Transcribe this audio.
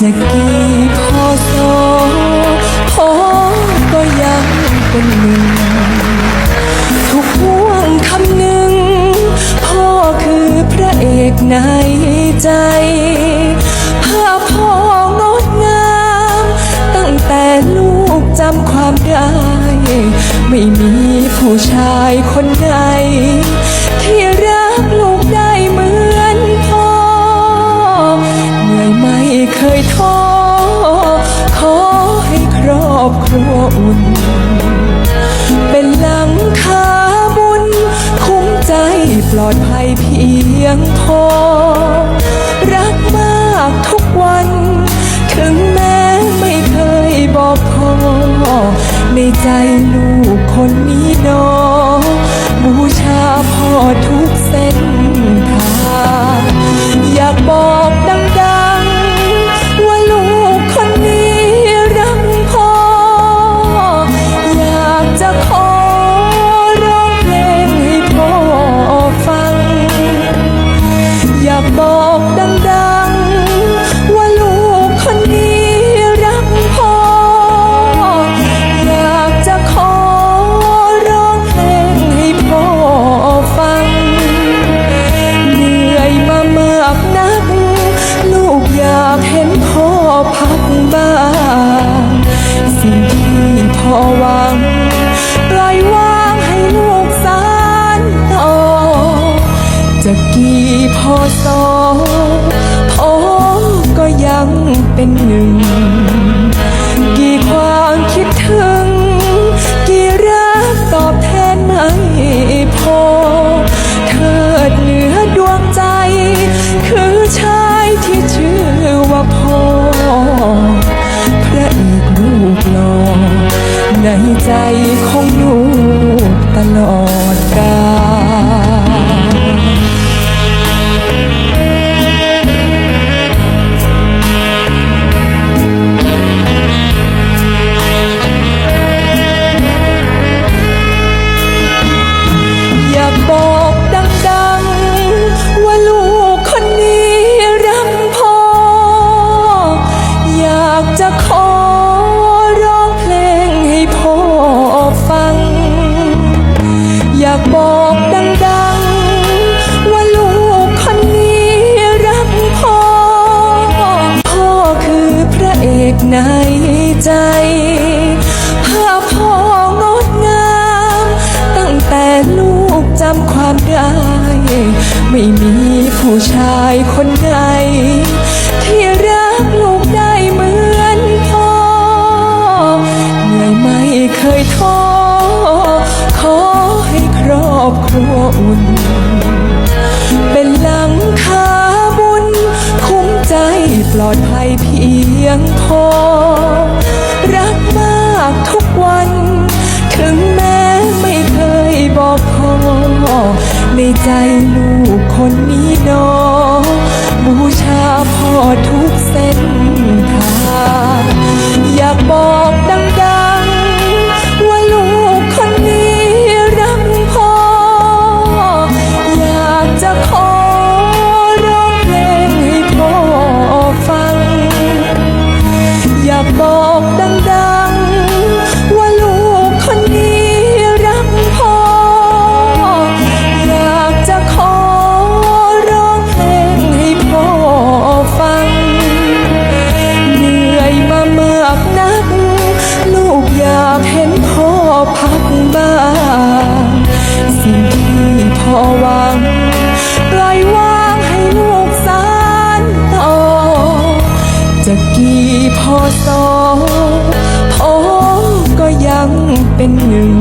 จะกี่พอโซพอก็ยังเป็นหนึ่ง ทุกห่วงคำหนึ่ง พ่อคือพระเอกในใจภาพพ่องดงาม ตั้งแต่ลูกจำความได้ ไม่มีผู้ชายคนใดที่ อุ่น เป็นหลังคาบุญ คุ้มใจปลอดภัยเพียงพอ รักมากทุกวัน ถึงแม้ไม่เคยบอกพ่อในใจลู พอสอพ่อก็ยังเป็นหนึ่ง ไม่มีผู้ชายคนใดที่รักลูกได้เหมือนพ่อเหนื่อยไม่เคยท้อขอให้ครอบครัวอุ่น เป็นหลังคาบุญ คุ้มใจปลอดภัยเพียงพอ รักมากทุกวัน ถึงแม้ไม่เคยบอกพ่อในใจลูก คนนี้โนอบูชาพ่อทุกเส้นทาง พอสอพอก็ยังเป็นหนึ่ง